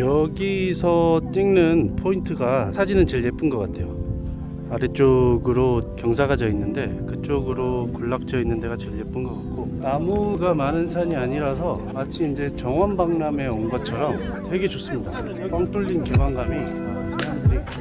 여기서 찍는 포인트가 사진은 제일 예쁜 것 같아요. 아래쪽으로 경사가 져 있는데 그쪽으로 군락져 있는 데가 제일 예쁜 것 같고 나무가 많은 산이 아니라서 마치 이제 정원 박람회에 온 것처럼 되게 좋습니다. 뻥 뚫린 사람들이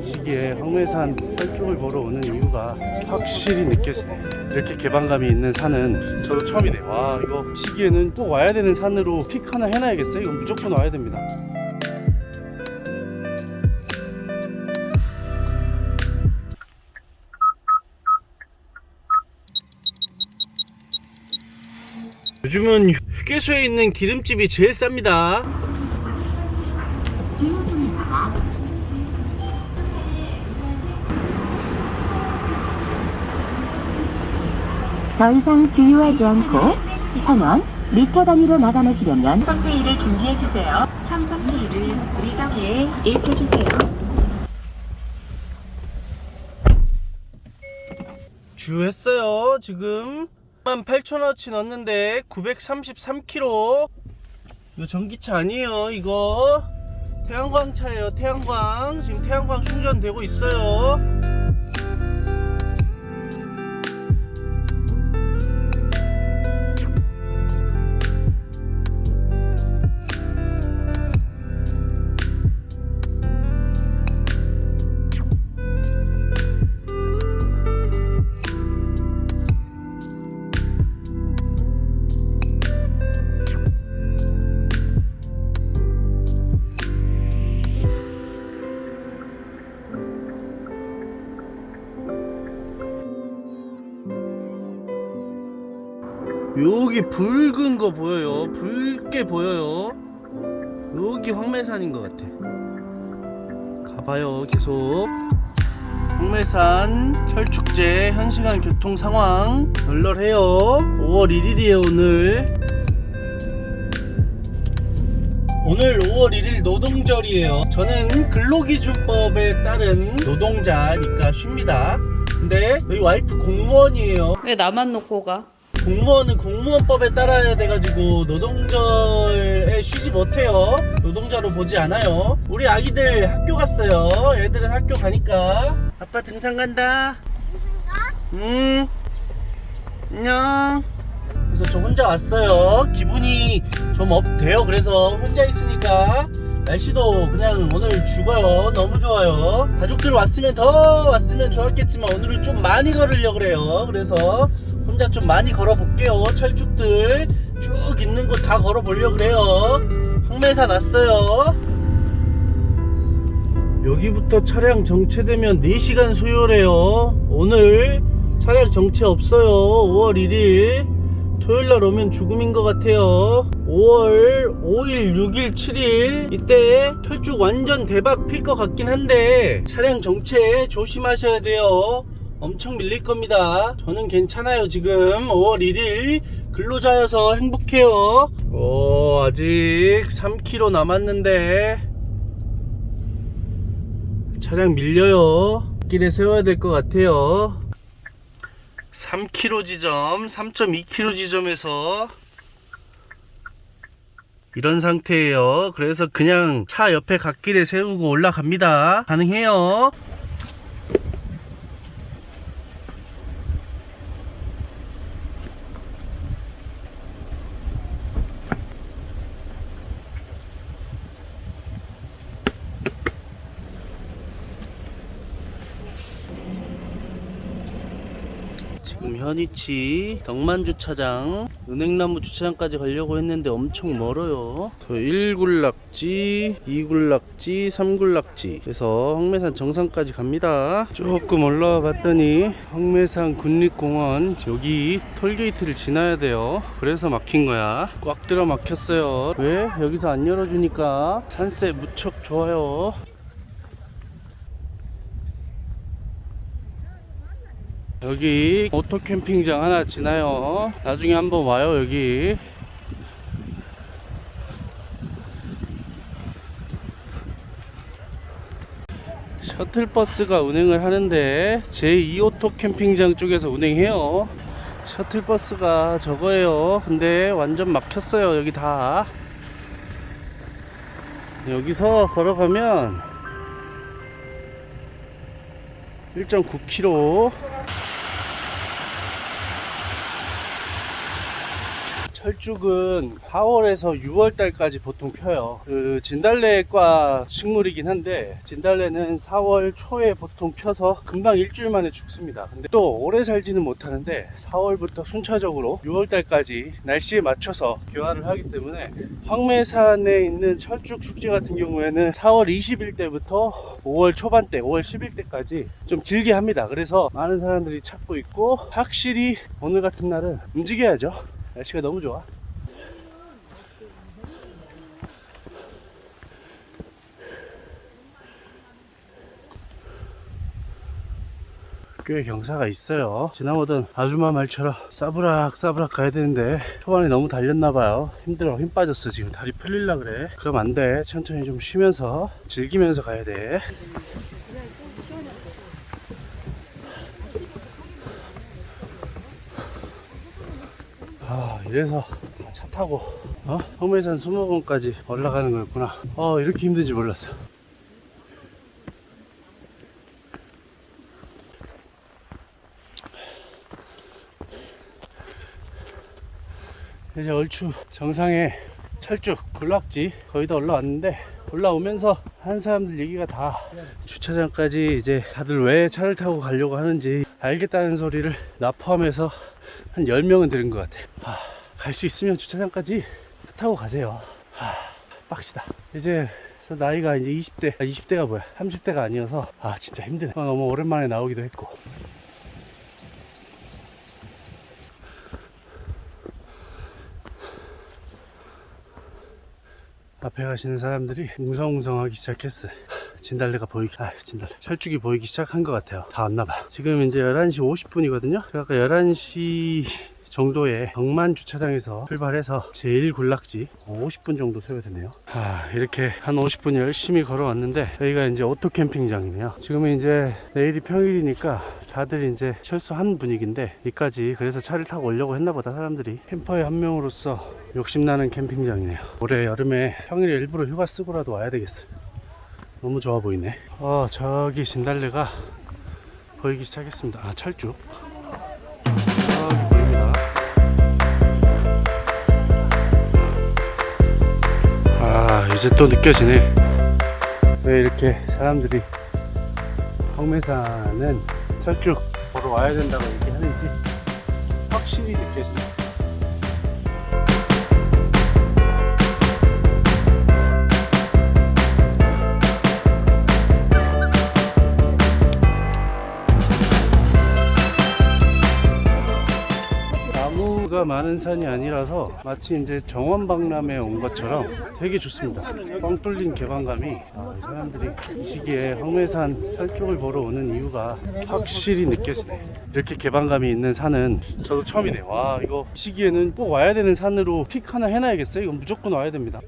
이 시기에 황매산 철쭉을 보러 오는 이유가 확실히 느껴지네요. 이렇게 개방감이 있는 산은 저도 처음이네요. 와 이거 시기에는 꼭 와야 되는 산으로 픽 하나 해놔야겠어요. 이건 무조건 와야 됩니다. 요즘은 휴게소에 있는 기름집이 제일 쌉니다. 더 이상 주유하지 않고 선원 미터 단위로 마감하시려면 선페이를 준비해주세요. 삼성페이를 미가게에 입혀주세요. 주했어요. 지금 18,000원어치 넣었는데 933km. 이거 전기차 아니에요. 이거 태양광 차예요. 태양광. 지금 태양광 충전되고 있어요. 붉은 거 보여요. 붉게 보여요. 여기 황매산인 것 같아. 가봐요, 계속. 황매산 철축제 현시간 교통 상황 널널해요. 5월 1일이에요, 오늘. 오늘 5월 1일 노동절이에요. 저는 근로기준법에 따른 노동자니까 쉽니다. 근데 여기 와이프 공무원이에요. 왜 나만 놓고 가? 공무원은 공무원법에 따라야 돼가지고 노동절에 쉬지 못해요. 노동자로 보지 않아요. 우리 아기들 학교 갔어요. 애들은 학교 가니까. 아빠 등산 간다. 응. 안녕. 그래서 저 혼자 왔어요. 기분이 좀 업돼요. 그래서 혼자 있으니까 날씨도 그냥 오늘 죽어요. 너무 좋아요. 가족들 왔으면 더 왔으면 좋았겠지만 오늘은 좀 많이 걸으려고 그래요. 그래서 혼자 좀 많이 걸어볼게요. 철쭉들 쭉 있는 곳 다 걸어보려고 그래요. 황매산 왔어요. 여기부터 차량 정체되면 4시간 소요래요. 오늘 차량 정체 없어요. 5월 1일. 토요일 날 오면 죽음인 것 같아요. 5월 5일, 6일, 7일 이때 철쭉 완전 대박 필 것 같긴 한데 차량 정체 조심하셔야 돼요. 엄청 밀릴 겁니다. 저는 괜찮아요. 지금 5월 1일 근로자여서 행복해요. 오, 아직 3km 남았는데 차량 밀려요. 길에 세워야 될 것 같아요. 3km 지점, 3.2km 지점에서 이런 상태예요. 그래서 그냥 차 옆에 갓길에 세우고 올라갑니다. 가능해요. 현이치 덕만 주차장. 은행나무 주차장까지 가려고 했는데 엄청 멀어요. 저 1굴락지 2굴락지 3굴락지. 그래서 황매산 정상까지 갑니다. 조금 올라와 봤더니 황매산 군립공원 여기 톨게이트를 지나야 돼요. 그래서 막힌 거야. 꽉 들어 막혔어요. 왜? 여기서 안 열어주니까. 산세 무척 좋아요 여기 오토 캠핑장 하나 지나요. 나중에 한번 와요, 여기. 셔틀버스가 운행을 하는데 제2오토 캠핑장 쪽에서 운행해요. 셔틀버스가 저거예요. 근데 완전 막혔어요, 여기 다. 여기서 걸어가면 1.9km 철쭉은 4월에서 6월 달까지 보통 펴요. 그 진달래과 식물이긴 한데 진달래는 4월 초에 보통 펴서 금방 일주일 만에 죽습니다. 근데 또 오래 살지는 못하는데 4월부터 순차적으로 6월 달까지 날씨에 맞춰서 교환을 하기 때문에 황매산에 있는 철쭉 축제 같은 경우에는 4월 20일 때부터 5월 초반 때, 5월 10일 때까지 좀 길게 합니다. 그래서 많은 사람들이 찾고 있고 확실히 오늘 같은 날은 움직여야죠. 날씨가 너무 좋아. 꽤 경사가 있어요. 지나오던 아줌마 말처럼 싸부락 싸부락 가야 되는데 초반에 너무 달렸나봐요. 힘들어 힘 빠졌어 지금 다리 풀릴라 그래. 그럼 안 돼. 천천히 좀 쉬면서 즐기면서 가야 돼. 아 이래서 차 타고 어? 홍매산 수목원까지 올라가는 거였구나. 어 이렇게 힘든지 몰랐어. 이제 얼추 정상에 철쭉 군락지 거의 다 올라왔는데 올라오면서 한 사람들 얘기가 다 주차장까지 이제 다들 왜 차를 타고 가려고 하는지 알겠다는 소리를 나 포함해서 한 10명은 들은 것 같아. 갈 수 있으면 주차장까지 차 타고 가세요. 하, 빡시다. 이제 저 나이가 이제 20대 아, 20대가 뭐야? 30대가 아니어서. 아 진짜 힘드네. 아, 너무 오랜만에 나오기도 했고. 앞에 가시는 사람들이 웅성웅성하기 시작했어요. 진달래가 보이기, 아, 진달래. 철쭉이 보이기 시작한 것 같아요. 다 왔나봐. 지금 이제 11시 50분이거든요. 제가 아까 11시 정도에 경만 주차장에서 출발해서 제일 군락지 50분 정도 소요되네요. 아, 이렇게 한 50분 열심히 걸어왔는데 여기가 이제 오토 캠핑장이네요. 지금은 이제 내일이 평일이니까 다들 이제 철수한 분위기인데 이까지 그래서 차를 타고 오려고 했나 보다 사람들이 캠퍼의 한 명으로서 욕심나는 캠핑장이네요. 올해 여름에 평일에 일부러 휴가 쓰고라도 와야 되겠어요. 너무 좋아 보이네. 어, 저기 진달래가 보이기 시작했습니다. 아, 철쭉. 저기 보입니다. 아, 이제 또 느껴지네. 왜 이렇게 사람들이 황매산은 철쭉 보러 와야 된다고 얘기하는지 확실히 느껴지네. 많은 산이 아니라서 마치 이제 정원 박람회에 온 것처럼 되게 좋습니다. 뻥 뚫린 개방감이 사람들이 이 시기에 황매산 철쭉을 보러 오는 이유가 확실히 느껴지네. 이렇게 개방감이 있는 산은 저도 처음이네. 와 이거 시기에는 꼭 와야 되는 산으로 픽 하나 해놔야겠어요. 이건 무조건 와야 됩니다.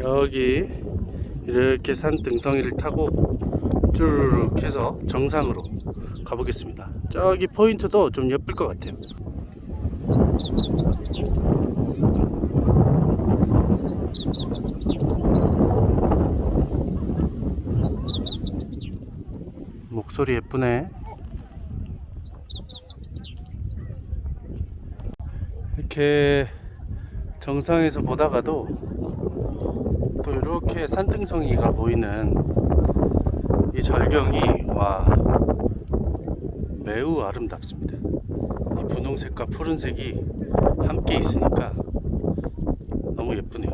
여기 이렇게 산 등성이를 타고 쭉 해서 정상으로 가보겠습니다. 저기 포인트도 좀 예쁠 것 같아요. 목소리 예쁘네. 이렇게 정상에서 보다가도 또 이렇게 산등성이가 보이는 이 절경이 와 매우 아름답습니다. 이 분홍색과 푸른색이 함께 있으니까 너무 예쁘네요.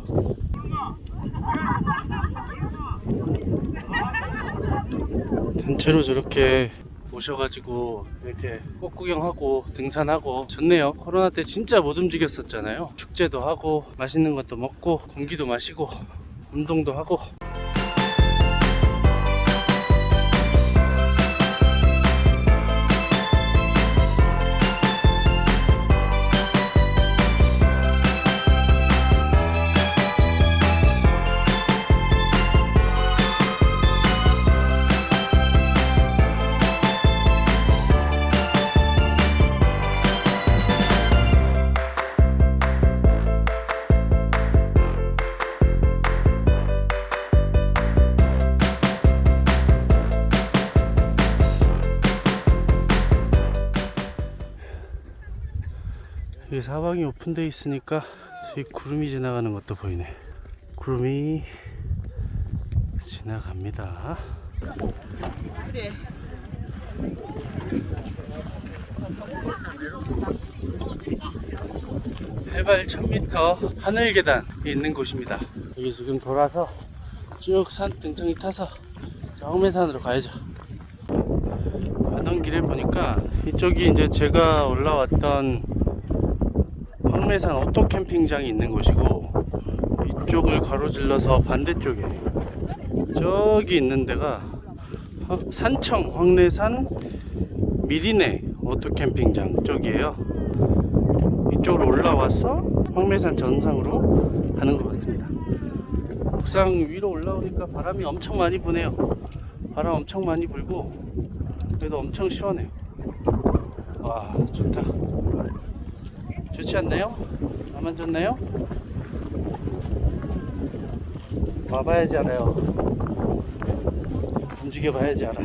단체로 저렇게 오셔가지고 이렇게 꽃 구경하고 등산하고 좋네요. 코로나 때 진짜 못 움직였었잖아요. 축제도 하고 맛있는 것도 먹고 공기도 마시고 운동도 하고 사방이 오픈되어 있으니까 이 구름이 지나가는 것도 보이네. 구름이 지나갑니다. 해발 1000m 하늘 계단이 있는 곳입니다. 여기 지금 돌아서 쭉 산 등등이 타서 정매산으로 가야죠. 가던 길에 보니까 이쪽이 이제 제가 올라왔던 황매산 오토 캠핑장이 있는 곳이고 이쪽을 가로질러서 반대쪽에 저기 있는 데가 어, 산청 황내산 미리네 오토 캠핑장 쪽이에요. 이쪽으로 올라와서 황매산 전상으로 가는 것 같습니다. 옥상 위로 올라오니까 바람이 엄청 많이 부네요. 바람 엄청 많이 불고 그래도 엄청 시원해요. 와 좋다. 좋지 않나요? 나만 좋나요? 와봐야지 알아요. 움직여봐야지 알아.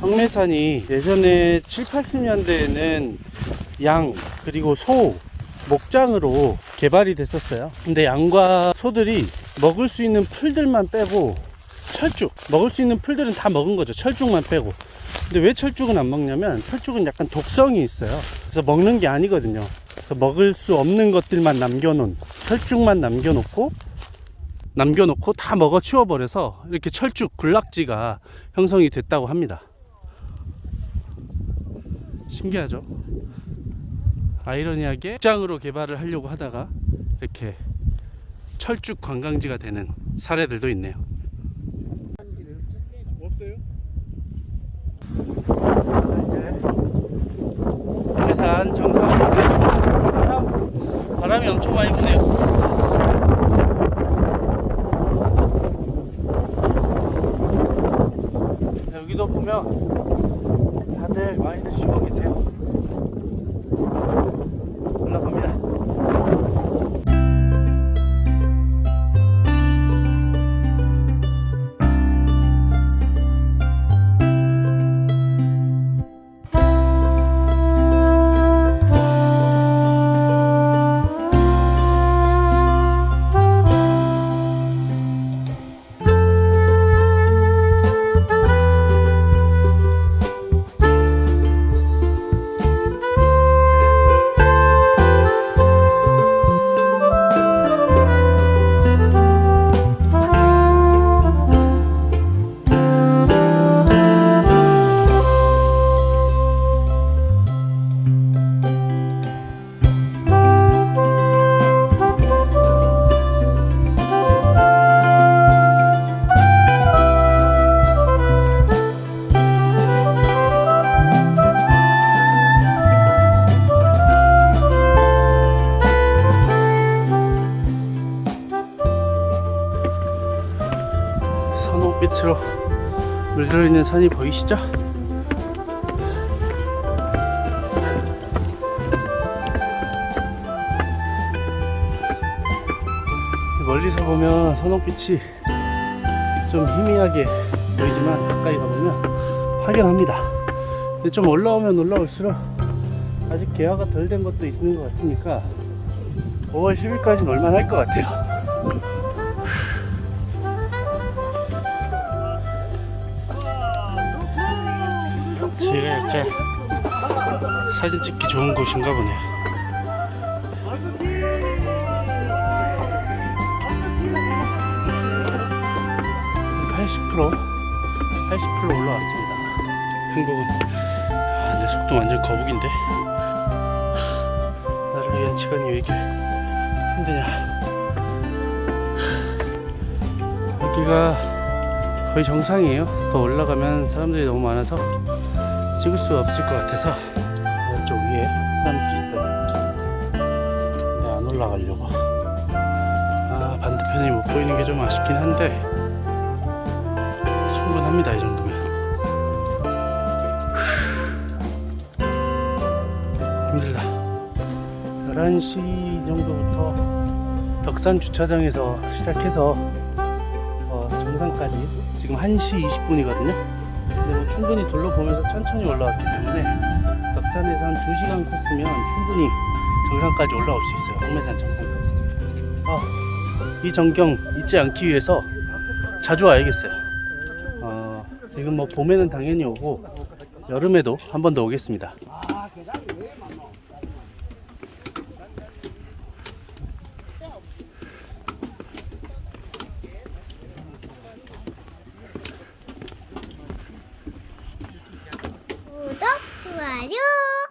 황매산이 예전에 7, 80년대에는 양 그리고 소 목장으로 개발이 됐었어요. 근데 양과 소들이 먹을 수 있는 풀들만 빼고 철쭉 먹을 수 있는 풀들은 다 먹은 거죠. 철쭉만 빼고. 근데 왜 철쭉은 안 먹냐면 철쭉은 약간 독성이 있어요. 그래서 먹는 게 아니거든요. 그래서 먹을 수 없는 것들만 남겨놓은 철쭉만 남겨놓고 남겨놓고 다 먹어 치워버려서 이렇게 철쭉 군락지가 형성이 됐다고 합니다. 신기하죠? 아이러니하게 목장으로 개발을 하려고 하다가 이렇게 철쭉 관광지가 되는 사례들도 있네요. 해산 정상으로 바람, 바람이 엄청 많이 부네요. 산이 보이시죠? 멀리서 보면 선홍빛이 좀 희미하게 보이지만 가까이 가보면 확연합니다. 근데 좀 올라오면 올라올수록 아직 개화가 덜 된 것도 있는 것 같으니까 5월 10일까지는 올만할 것 같아요. 사진 찍기 좋은 곳인가 보네요. (80% 80% 올라왔습니다. 행복은 아, 내 속도 완전 거북인데? 나를 위한 시간이 왜 이렇게 힘드냐? 여기가 거의 정상이에요. 더 올라가면 사람들이 너무 많아서 찍을 수 없을 것 같아서 사람들이 있어요. 근데 안 올라가려고. 아 반대편이 못 보이는 게 좀 아쉽긴 한데 충분합니다 이 정도면. 힘들다. 11시 정도부터 덕산 주차장에서 시작해서 어, 정상까지 지금 1시 20분이거든요. 근데 뭐 충분히 둘러보면서 천천히 올라왔기 때문에 북산에서 한 2시간 코스면 충분히 정상까지 올라올 수 있어요. 황매산 정상까지. 아, 이 전경 잊지 않기 위해서 자주 와야겠어요. 어, 지금 뭐 봄에는 당연히 오고 여름에도 한 번 더 오겠습니다. 구독, 좋아요.